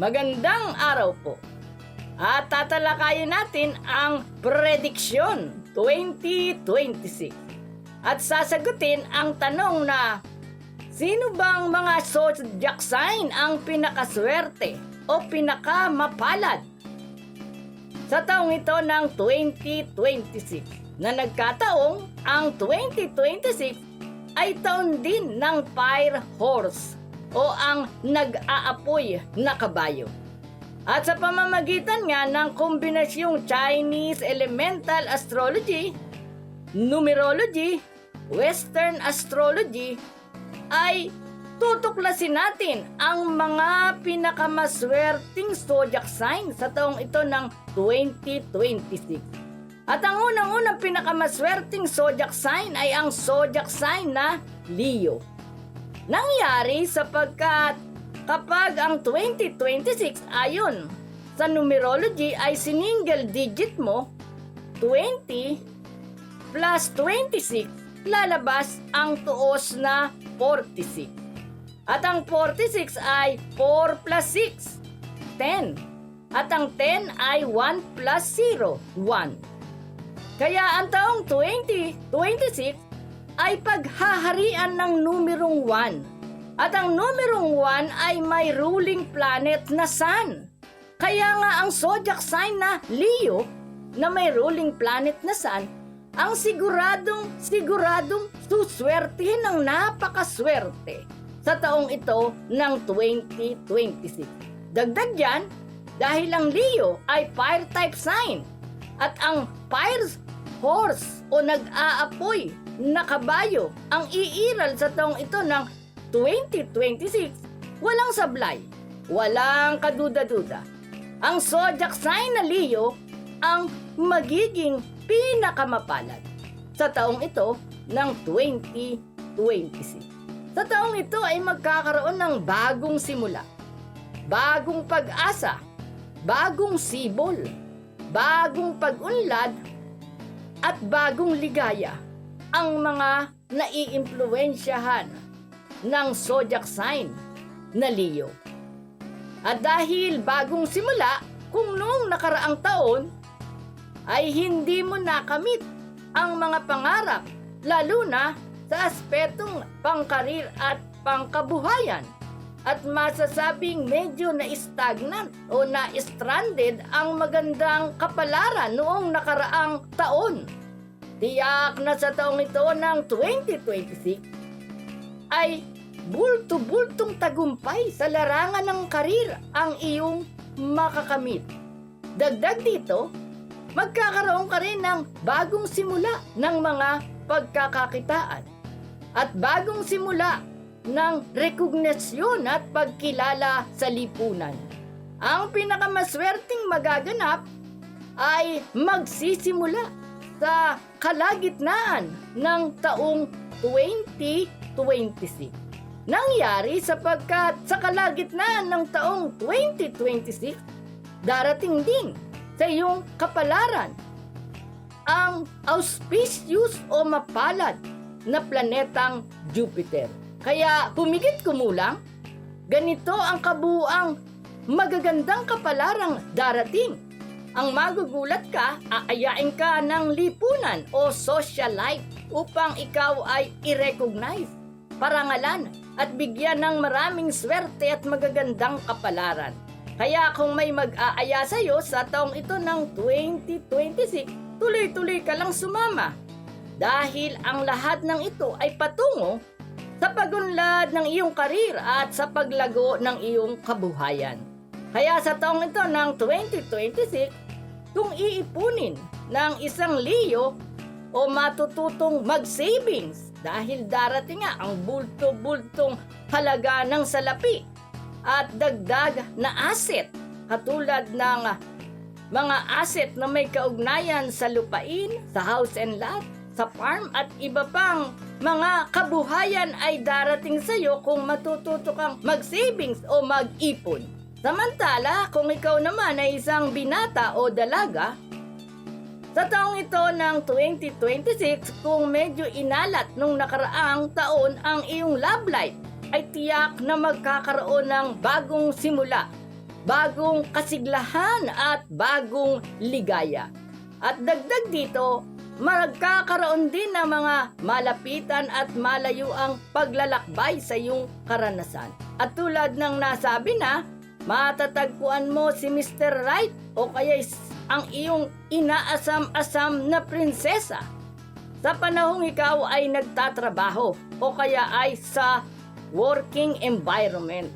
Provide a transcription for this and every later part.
Magandang araw po. At tatalakayin natin ang prediksyon 2026. At sasagutin ang tanong na Sino bang mga zodiac sign ang pinakaswerte o pinakamapalad sa taong ito ng 2026 na nagkataong ang 2026 ay taon din ng fire horse o ang nag-aapoy na kabayo. At sa pamamagitan nga ng kombinasyong Chinese Elemental Astrology, Numerology, Western Astrology, ay tutuklasin natin ang mga pinakamaswerteng zodiac sign sa taong ito ng 2026. At ang unang-unang pinakamaswerteng zodiac sign ay ang zodiac sign na Leo. Nangyari sapagkat kapag ang 2026 ayon sa numerology ay single digit mo, 20 plus 26, lalabas ang tuos na 46. At ang 46 ay 4 plus 6, 10. At ang 10 ay 1 plus 0, 1. Kaya ang taong 2026 ay paghaharian ng numerong 1. At ang numerong 1 ay may ruling planet na Sun. Kaya nga ang zodiac sign na Leo na may ruling planet na Sun ang siguradong siguradong suswertihin ng napakaswerte sa taong ito ng 2026. Dagdag yan, dahil ang Leo ay fire type sign at ang fire horse o nag-aapoy na kabayo ang iiral sa taong ito ng 2026, walang sablay, walang kaduda-duda. Ang zodiac sign na Leo ang magiging pinakamapalad sa taong ito ng 2026. Sa taong ito ay magkakaroon ng bagong simula, bagong pag-asa, bagong sibol, bagong pag-unlad, at bagong ligaya ang mga naiimpluwensyahan ng zodiac sign na Leo. At dahil bagong simula, kung noong nakaraang taon ay hindi mo nakamit ang mga pangarap, lalo na sa aspetong pangkarir at pangkabuhayan. At masasabing medyo na-stagnant o na-stranded ang magandang kapalaran noong nakaraang taon. Tiyak na sa taong ito ng 2026 ay bulto-bultong tagumpay sa larangan ng karir ang iyong makakamit. Dagdag dito, magkakaroon ka rin ng bagong simula ng mga pagkakakitaan at bagong simula ng rekognasyon at pagkilala sa lipunan. Ang pinakamaswerteng magaganap ay magsisimula sa kalagitnaan ng taong 2026. Nangyari sapagkat sa kalagitnaan ng taong 2026, darating din sa iyong kapalaran ang auspicious o mapalad na planetang Jupiter. Kaya humigit kumulang, ganito ang kabuang magagandang kapalarang darating. Ang magugulat ka, aayain ka ng lipunan o social life upang ikaw ay i-recognize, parangalan at bigyan ng maraming swerte at magagandang kapalaran. Kaya kung may mag-aaya sa iyo sa taong ito ng 2026, tuloy-tuloy ka lang sumama. Dahil ang lahat ng ito ay patungo sa pagunlad ng iyong karir at sa paglago ng iyong kabuhayan. Kaya sa taong ito ng 2026, kung iipunin ng isang Leo o matututong mag-savings dahil darating nga ang bulto-bultong halaga ng salapi at dagdag na asset katulad ng mga asset na may kaugnayan sa lupain, sa house and lot, sa farm at iba pang mga kabuhayan ay darating sa iyo kung matututo kang mag-savings o mag-ipon. Samantala, kung ikaw naman ay isang binata o dalaga, sa taong ito ng 2026, kung medyo inalat nung nakaraang taon ang iyong love life, ay tiyak na magkakaroon ng bagong simula bagong kasiglahan at bagong ligaya. At dagdag dito, magkakaroon din ng mga malapitan at malayuang paglalakbay sa iyong karanasan. At tulad ng nasabi na, matatagpuan mo si Mr. Right o kaya ang iyong inaasam-asam na prinsesa sa panahong ikaw ay nagtatrabaho o kaya ay sa working environment.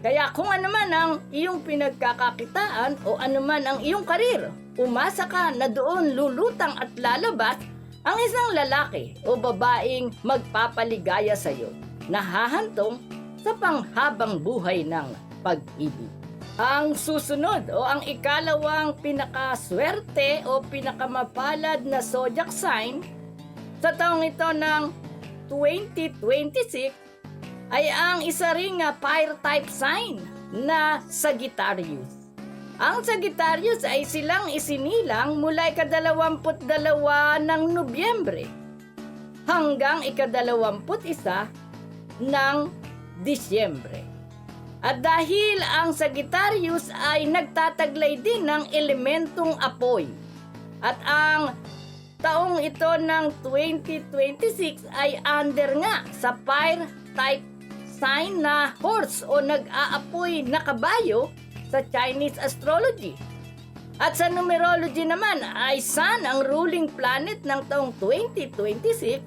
Kaya kung ano man ang iyong pinagkakakitaan o ano man ang iyong karir, umasa ka na doon lulutang at lalabas ang isang lalaki o babaeng magpapaligaya sa iyo na hahantong sa panghabang buhay ng pag-ibig. Ang susunod o ang ikalawang pinakaswerte o pinakamapalad na zodiac sign sa taong ito ng 2026 ay ang isa ring ah, fire type sign na Sagittarius. Ang Sagittarius ay silang isinilang mula ikadalawamput dalawa ng Nobyembre hanggang ikadalawamput isa ng Disyembre. At dahil ang Sagittarius ay nagtataglay din ng elementong apoy at ang taong ito ng 2026 ay under nga sa fire type sign na horse o nag-aapoy na kabayo sa Chinese astrology. At sa numerology naman ay Sun ang ruling planet ng taong 2026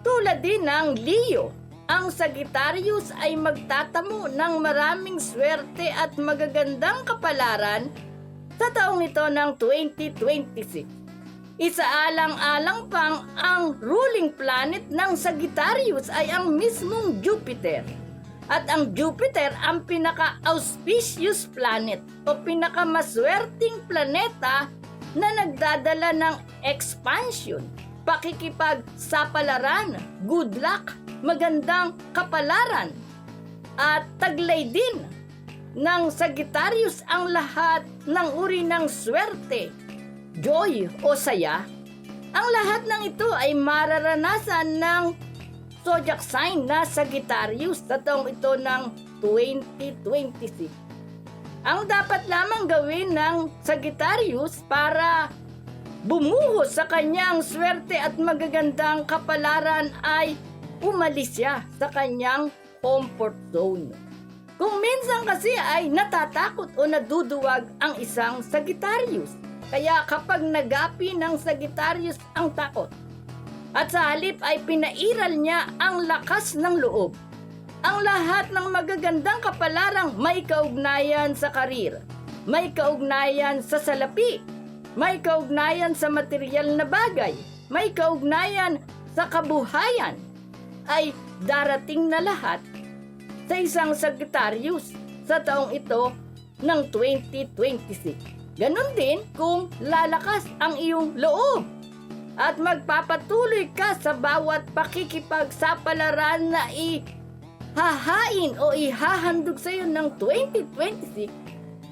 tulad din ng Leo. Ang Sagittarius ay magtatamo ng maraming swerte at magagandang kapalaran sa taong ito ng 2026. Isaalang-alang pang ang ruling planet ng Sagittarius ay ang mismong Jupiter. At ang Jupiter ang pinaka-auspicious planet o pinakamaswerteng planeta na nagdadala ng expansion, pakikipagsapalaran, good luck, magandang kapalaran, at taglay din ng Sagittarius ang lahat ng uri ng swerte, joy o saya. Ang lahat ng ito ay mararanasan ng zodiac sign na Sagittarius sa taong ito ng 2026. Ang dapat lamang gawin ng Sagittarius para bumuhos sa kanyang swerte at magagandang kapalaran ay umalis siya sa kanyang comfort zone. Kung minsan kasi ay natatakot o naduduwag ang isang Sagittarius. Kaya kapag nagapi ng Sagittarius ang takot, at sa halip ay pinairal niya ang lakas ng loob. Ang lahat ng magagandang kapalarang may kaugnayan sa karir, may kaugnayan sa salapi, may kaugnayan sa material na bagay, may kaugnayan sa kabuhayan, ay darating na lahat sa isang Sagittarius sa taong ito ng 2026. Ganon din kung lalakas ang iyong loob at magpapatuloy ka sa bawat pakikipagsapalaran na ihahain o ihahandog sa iyo ng 2026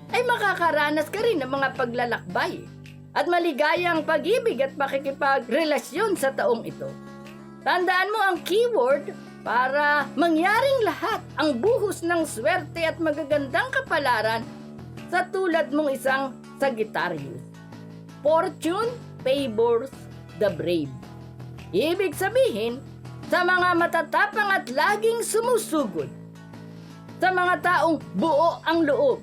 ay makakaranas ka rin ng mga paglalakbay at maligayang pag-ibig at pakikipagrelasyon sa taong ito. Tandaan mo ang keyword para mangyaring lahat ang buhos ng swerte at magagandang kapalaran sa tulad mong isang Sagittarius. Fortune favors the brave. Ibig sabihin, sa mga matatapang at laging sumusugod, sa mga taong buo ang loob,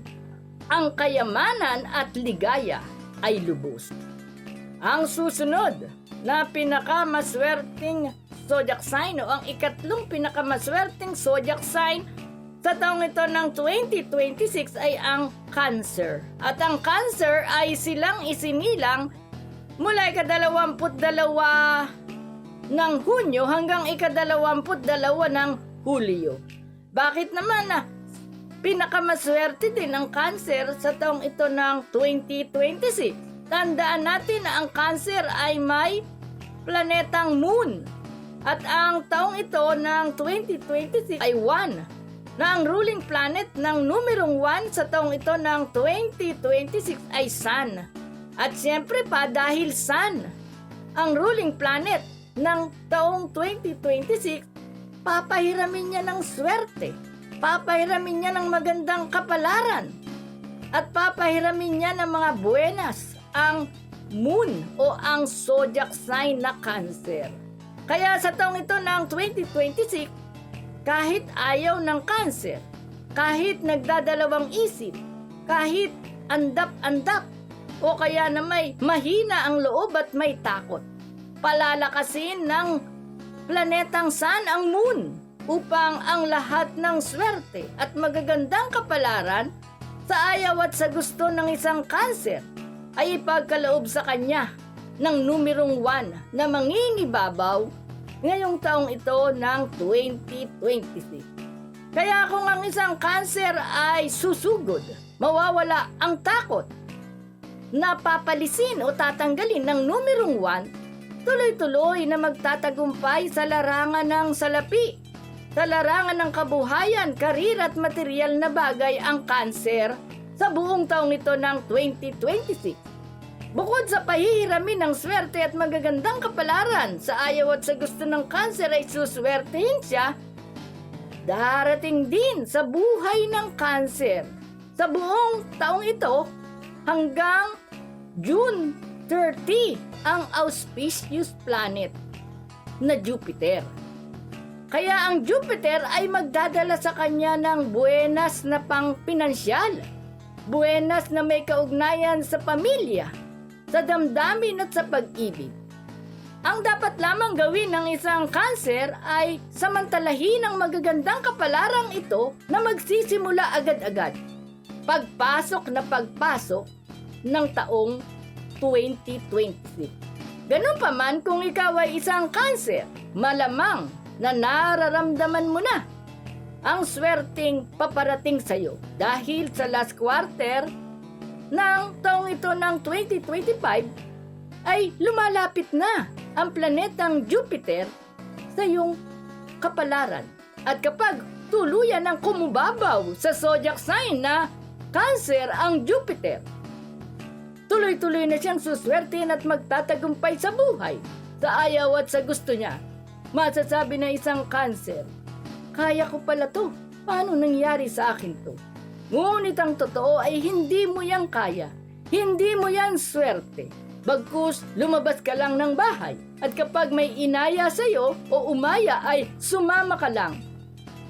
ang kayamanan at ligaya ay lubos. Ang susunod na pinakamaswerteng zodiac sign o ang ikatlong pinakamaswerteng zodiac sign sa taong ito ng 2026 ay ang Cancer. At ang Cancer ay silang isinilang mula ikadalawamput dalawa ng Hunyo hanggang ikadalawamput dalawa ng Hulyo. Bakit naman na pinakamaswerte din ang Cancer sa taong ito ng 2026? Tandaan natin na ang Cancer ay may planetang Moon. At ang taong ito ng 2026 ay 1 na ang ruling planet ng numerong 1 sa taong ito ng 2026 ay Sun. At siyempre pa dahil Sun, ang ruling planet ng taong 2026, papahiramin niya ng swerte, papahiramin niya ng magandang kapalaran, at papahiramin niya ng mga buenas ang moon o ang zodiac sign na cancer. Kaya sa taong ito ng 2026, kahit ayaw ng cancer, kahit nagdadalawang isip, kahit andap-andap, o kaya na may mahina ang loob at may takot, palalakasin ng planetang Sun ang moon upang ang lahat ng swerte at magagandang kapalaran sa ayaw at sa gusto ng isang cancer ay ipagkaloob sa kanya ng numerong 1 na mangingibabaw ngayong taong ito ng 2026. Kaya kung ang isang cancer ay susugod, mawawala ang takot, napapalisin o tatanggalin ng numerong 1, tuloy-tuloy na magtatagumpay sa larangan ng salapi. Sa larangan ng kabuhayan, karir at material na bagay ang cancer sa buong taong ito ng 2026. Bukod sa pahihiramin ng swerte at magagandang kapalaran sa ayaw at sa gusto ng cancer ay suswertehin siya, darating din sa buhay ng cancer sa buong taong ito hanggang June 30 ang auspicious planet na Jupiter. Kaya ang Jupiter ay magdadala sa kanya ng buenas na pang pinansyal, buenas na may kaugnayan sa pamilya, sa damdamin at sa pag-ibig. Ang dapat lamang gawin ng isang cancer ay samantalahin ang magagandang kapalarang ito na magsisimula agad-agad. Pagpasok na pagpasok ng taong 2026. Ganun pa man kung ikaw ay isang cancer, malamang na nararamdaman mo na ang swerting paparating sa iyo dahil sa last quarter ng taong ito ng 2025 ay lumalapit na ang planetang Jupiter sa iyong kapalaran. At kapag tuluyan ng kumubabaw sa zodiac sign na Cancer ang Jupiter, tuloy-tuloy na siyang suswertein at magtatagumpay sa buhay, sa ayaw at sa gusto niya. Masasabi na isang cancer, kaya ko pala to. Paano nangyari sa akin to? Ngunit ang totoo ay hindi mo yan kaya. Hindi mo yan swerte. Bagkus, lumabas ka lang ng bahay at kapag may inaya sa'yo o umaya ay sumama ka lang.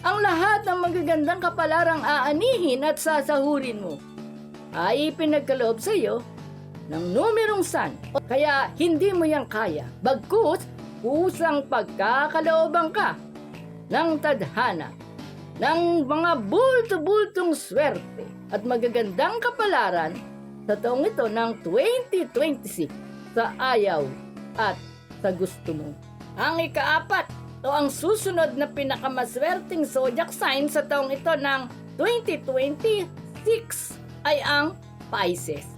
Ang lahat ng magagandang kapalarang aanihin at sasahurin mo ay pinagkaloob sa iyo ng numerong san. Kaya hindi mo yan kaya. Bagkus, kusang pagkakalooban ka ng tadhana, ng mga bulto-bultong swerte at magagandang kapalaran sa taong ito ng 2026 sa ayaw at sa gusto mo. Ang ikaapat o ang susunod na pinakamaswerteng zodiac sign sa taong ito ng 2026 ay ang Pisces.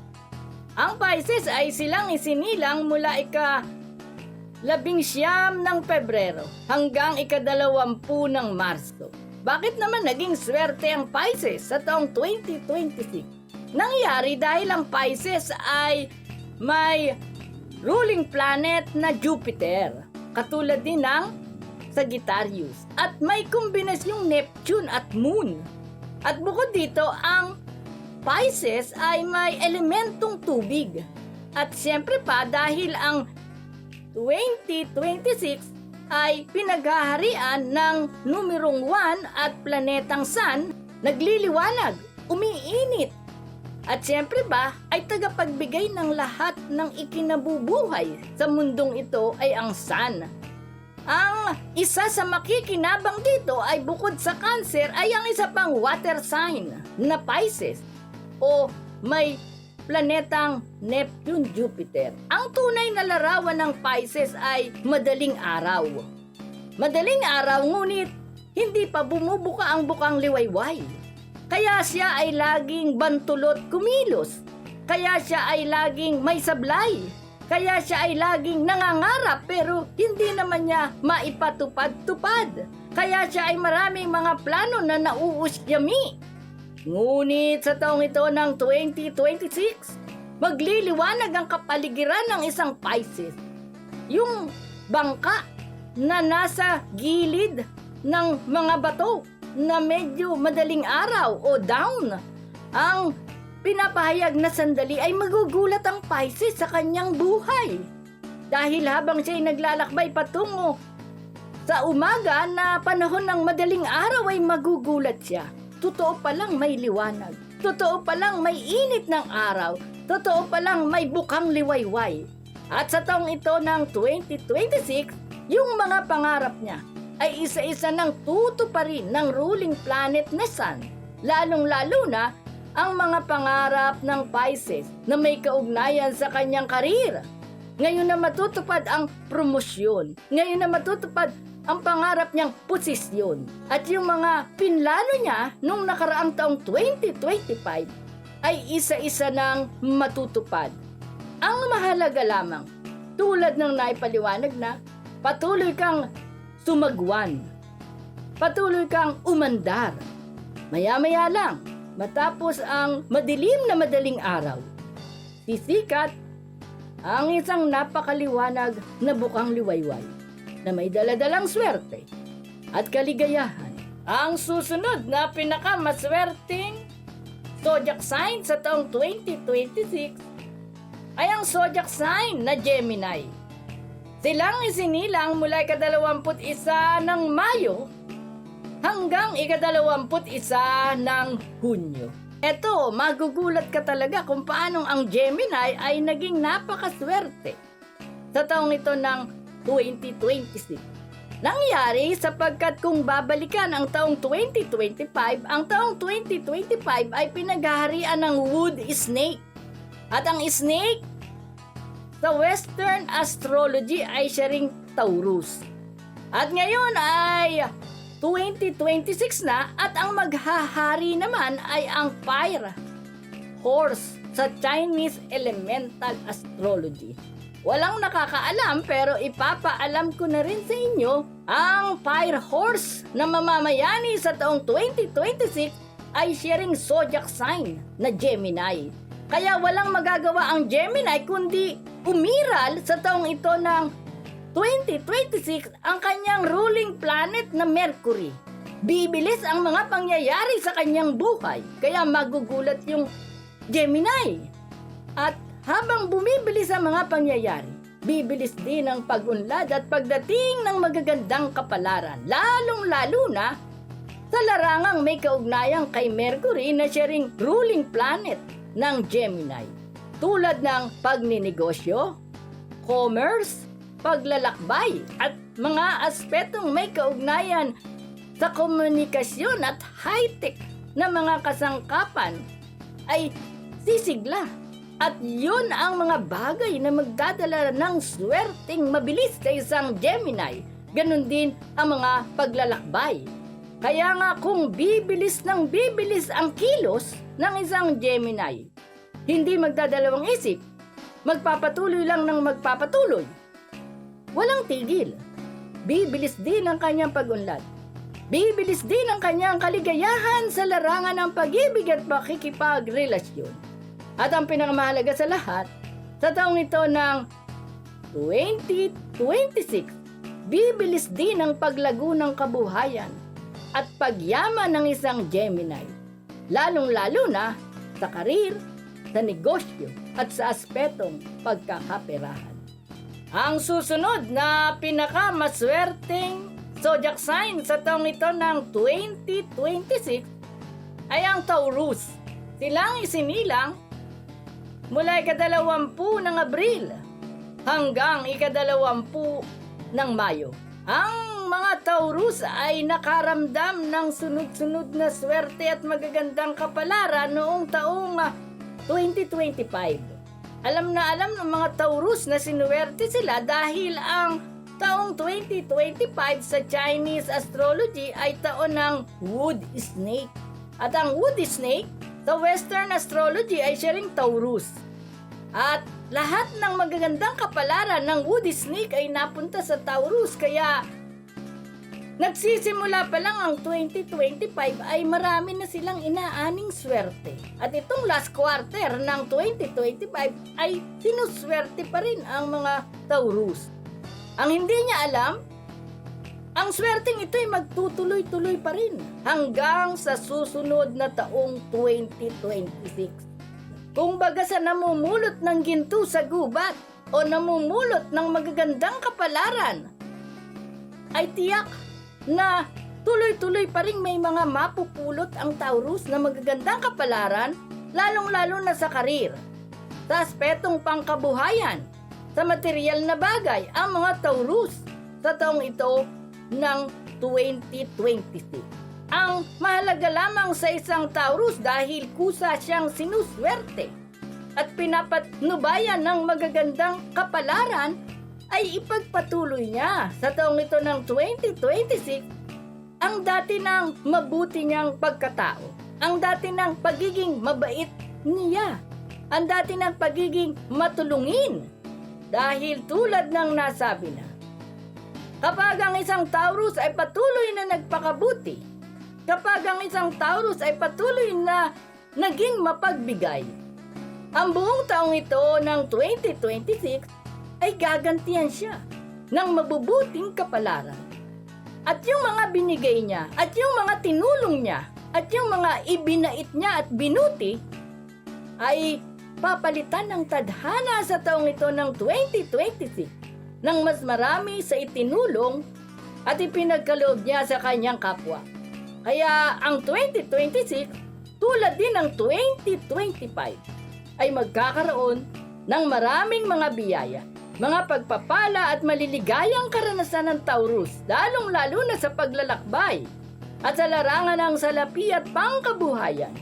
Ang Pisces ay silang isinilang mula ika labing siyam ng Pebrero hanggang ikadalawampu ng Marso. Bakit naman naging swerte ang Pisces sa taong 2026? Nangyari dahil ang Pisces ay may ruling planet na Jupiter, katulad din ng Sagittarius, at may kombinasyong Neptune at Moon. At bukod dito, ang Pisces ay may elementong tubig. At siyempre pa dahil ang 2026 ay pinaghaharian ng numerong 1 at planetang Sun, nagliliwanag, umiinit. At siyempre ba ay tagapagbigay ng lahat ng ikinabubuhay sa mundong ito ay ang Sun. Ang isa sa makikinabang dito ay bukod sa Cancer ay ang isa pang water sign na Pisces o may planetang Neptune Jupiter. Ang tunay na larawan ng Pisces ay madaling araw. Madaling araw ngunit hindi pa bumubuka ang bukang liwayway. Kaya siya ay laging bantulot kumilos. Kaya siya ay laging may sablay. Kaya siya ay laging nangangarap pero hindi naman niya maipatupad-tupad. Kaya siya ay maraming mga plano na nauusyami. Ngunit sa taong ito ng 2026, magliliwanag ang kapaligiran ng isang Pisces. Yung bangka na nasa gilid ng mga bato na medyo madaling araw o down. Ang pinapahayag na sandali ay magugulat ang Pisces sa kanyang buhay. Dahil habang siya'y naglalakbay patungo sa umaga na panahon ng madaling araw ay magugulat siya. Totoo palang may liwanag. Totoo palang may init ng araw. Totoo palang may bukang liwayway. At sa taong ito ng 2026, yung mga pangarap niya ay isa-isa ng tutuparin ng ruling planet na Sun. Lalong-lalo na ang mga pangarap ng Pisces na may kaugnayan sa kanyang karir. Ngayon na matutupad ang promosyon. Ngayon na matutupad ang pangarap niyang posisyon. At yung mga pinlano niya nung nakaraang taong 2025 ay isa-isa ng matutupad. Ang mahalaga lamang, tulad ng naipaliwanag na, patuloy kang sumagwan. Patuloy kang umandar. Maya-maya lang, matapos ang madilim na madaling araw, sisikat ang isang napakaliwanag na bukang liwayway na may daladalang swerte at kaligayahan. Ang susunod na pinakamaswerteng zodiac sign sa taong 2026 ay ang zodiac sign na Gemini. Silang isinilang mula ikadalawamput isa ng Mayo hanggang ikadalawamput isa ng Hunyo. Eto, magugulat ka talaga kung paanong ang Gemini ay naging napakaswerte sa taong ito ng 2026. Nangyari sapagkat kung babalikan ang taong 2025, ang taong 2025 ay pinaghaharian ng wood snake. At ang snake sa Western astrology ay siya ring Taurus. At ngayon ay 2026 na at ang maghahari naman ay ang fire horse sa Chinese elemental astrology. Walang nakakaalam pero ipapaalam ko na rin sa inyo ang fire horse na mamamayani sa taong 2026 ay sharing zodiac sign na Gemini. Kaya walang magagawa ang Gemini kundi umiral sa taong ito ng 2026 ang kanyang ruling planet na Mercury. Bibilis ang mga pangyayari sa kanyang buhay, kaya magugulat yung Gemini. At habang bumibilis ang mga pangyayari, bibilis din ang pag-unlad at pagdating ng magagandang kapalaran, lalong-lalo na sa larangang may kaugnayang kay Mercury na siya ring ruling planet ng Gemini. Tulad ng pagninegosyo, commerce, paglalakbay at mga aspetong may kaugnayan sa komunikasyon at high-tech na mga kasangkapan ay sisigla. At yun ang mga bagay na magdadala ng swerteng mabilis sa isang Gemini. Ganon din ang mga paglalakbay. Kaya nga kung bibilis ng bibilis ang kilos ng isang Gemini, hindi magdadalawang isip, magpapatuloy lang ng magpapatuloy. Walang tigil. Bibilis din ang kanyang pagunlad. Bibilis din ang kanyang kaligayahan sa larangan ng pag-ibig at pakikipagrelasyon. At ang pinakamahalaga sa lahat, sa taong ito ng 2026, bibilis din ang paglago ng kabuhayan at pagyaman ng isang Gemini. Lalong-lalo na sa karir, sa negosyo at sa aspetong pagkakaperahan. Ang susunod na pinakamaswerteng zodiac sign sa taong ito ng 2026 ay ang Taurus. Silang isinilang mula ikadalawampu ng Abril hanggang ikadalawampu ng Mayo. Ang mga Taurus ay nakaramdam ng sunod-sunod na swerte at magagandang kapalaran noong taong ah, 2025. Alam na alam ng mga Taurus na sinuwerte sila dahil ang taong 2025 sa Chinese astrology ay taon ng wood snake. At ang wood snake sa Western astrology ay siya ring Taurus. At lahat ng magagandang kapalaran ng wood snake ay napunta sa Taurus kaya Nagsisimula pa lang ang 2025 ay marami na silang inaaning swerte. At itong last quarter ng 2025 ay sinuswerte pa rin ang mga Taurus. Ang hindi niya alam, ang swerteng ito ay magtutuloy-tuloy pa rin hanggang sa susunod na taong 2026. Kung baga sa namumulot ng ginto sa gubat o namumulot ng magagandang kapalaran, ay tiyak na tuloy-tuloy pa rin may mga mapupulot ang Taurus na magagandang kapalaran, lalong-lalo na sa karir, sa aspetong pangkabuhayan, sa material na bagay, ang mga Taurus sa taong ito ng 2026. Ang mahalaga lamang sa isang Taurus dahil kusa siyang sinuswerte at pinapatnubayan ng magagandang kapalaran ay ipagpatuloy niya sa taong ito ng 2026 ang dati ng mabuti niyang pagkatao, ang dati ng pagiging mabait niya, ang dati ng pagiging matulungin. Dahil tulad ng nasabi na, kapag ang isang Taurus ay patuloy na nagpakabuti, kapag ang isang Taurus ay patuloy na naging mapagbigay, ang buong taong ito ng 2026 ay gagantihan siya ng mabubuting kapalaran. At yung mga binigay niya, at yung mga tinulong niya, at yung mga ibinait niya at binuti, ay papalitan ng tadhana sa taong ito ng 2026 ng mas marami sa itinulong at ipinagkaloob niya sa kanyang kapwa. Kaya ang 2026, tulad din ng 2025, ay magkakaroon ng maraming mga biyaya, mga pagpapala at maliligayang karanasan ng Taurus, lalong-lalo na sa paglalakbay at sa larangan ng salapi at pangkabuhayan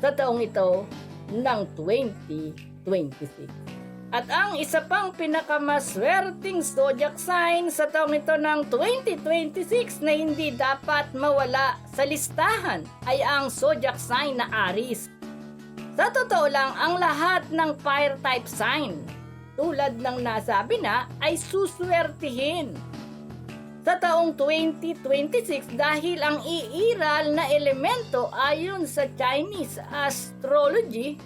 sa taong ito ng 2026. At ang isa pang pinakamaswerteng zodiac sign sa taong ito ng 2026 na hindi dapat mawala sa listahan ay ang zodiac sign na Aries. Sa totoo lang, ang lahat ng fire type sign, tulad ng nasabi na, ay suswertihin sa taong 2026 dahil ang iiral na elemento ayon sa Chinese astrology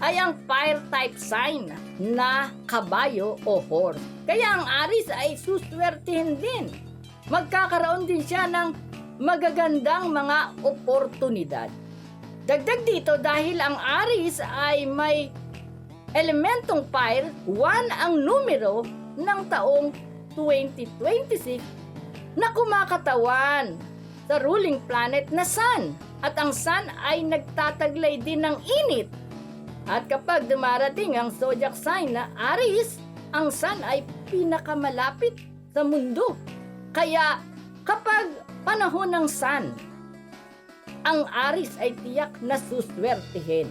ay ang fire type sign na kabayo o horse. Kaya ang Aris ay suswertihin din. Magkakaroon din siya ng magagandang mga oportunidad. Dagdag dito dahil ang Aris ay may elementong fire, 1 ang numero ng taong 2026 na kumakatawan sa ruling planet na Sun. At ang Sun ay nagtataglay din ng init. At kapag dumarating ang zodiac sign na Aries, ang Sun ay pinakamalapit sa mundo. Kaya kapag panahon ng Sun, ang Aris ay tiyak na suswertihin.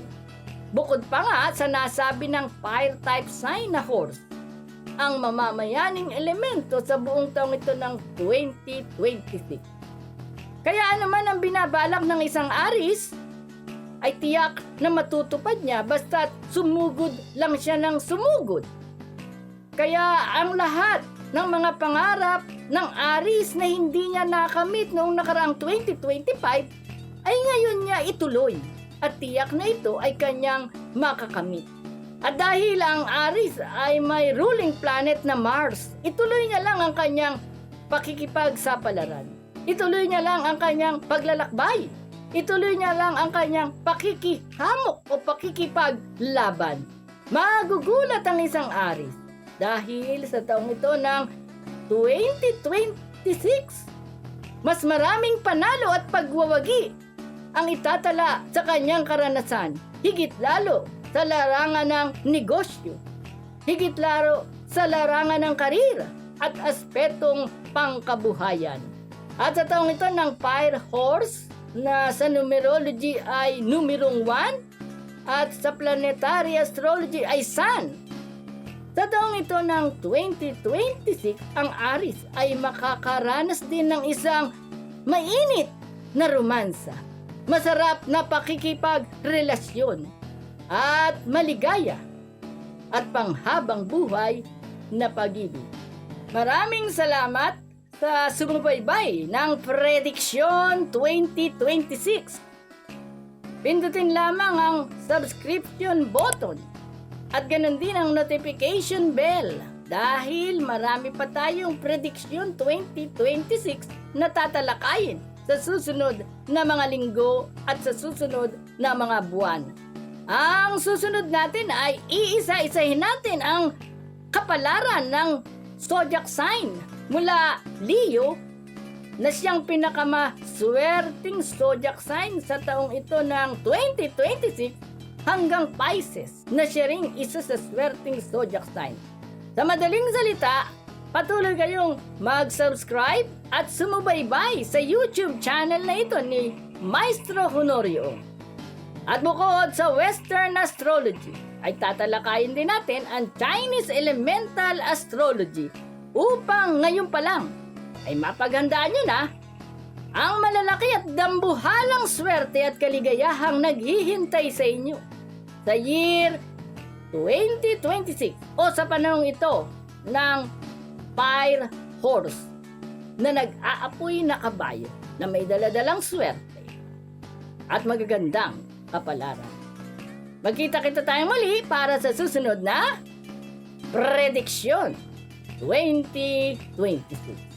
Bukod pa nga sa nasabi ng fire type sign na horse, ang mamamayaning elemento sa buong taong ito ng 2026. Kaya naman ang binabalak ng isang Aris ay tiyak na matutupad niya basta't sumugod lang siya ng sumugod. Kaya ang lahat ng mga pangarap ng Aris na hindi niya nakamit noong nakaraang 2025 ay ngayon niya ituloy at tiyak na ito ay kanyang makakamit. At dahil ang Aris ay may ruling planet na Mars, ituloy niya lang ang kanyang pakikipagsapalaran. Ituloy niya lang ang kanyang paglalakbay. Ituloy niya lang ang kanyang pakikihamok o pakikipaglaban. Magugulat ang isang Aris dahil sa taong ito ng 2026, mas maraming panalo at pagwawagi ang itatala sa kanyang karanasan, higit lalo sa larangan ng negosyo, higit lalo sa larangan ng karir at aspetong pangkabuhayan. At sa taong ito ng Fire Horse na sa numerology ay numerong 1 at sa planetary astrology ay Sun. Sa taong ito ng 2026, ang Aris ay makakaranas din ng isang mainit na romansa, masarap na pakikipagrelasyon, at maligaya at panghabang buhay na pag-ibig. Maraming salamat sa sumubaybay ng Prediksyon 2026. Pindutin lamang ang subscription button at ganun din ang notification bell dahil marami pa tayong prediksyon 2026 na tatalakayin sa susunod na mga linggo at sa susunod na mga buwan. Ang susunod natin ay iisa-isahin natin ang kapalaran ng zodiac sign mula Leo na siyang pinakamaswerteng zodiac sign sa taong ito ng 2026 hanggang Pisces na siya ring isa sa swerteng zodiac sign. Sa madaling salita, patuloy kayong mag-subscribe at sumubaybay sa YouTube channel na ito ni Maestro Honorio. At bukod sa Western Astrology, ay tatalakayin din natin ang Chinese Elemental Astrology upang ngayon pa lang ay mapaghandaan nyo na ang malalaki at dambuhalang swerte at kaligayahang naghihintay sa inyo sa year 2026 o sa panahong ito ng Fire Horse na nag-aapoy na kabayo na may daladalang swerte at magagandang kapalaran. Magkita-kita tayong muli para sa susunod na Prediksyon 2026.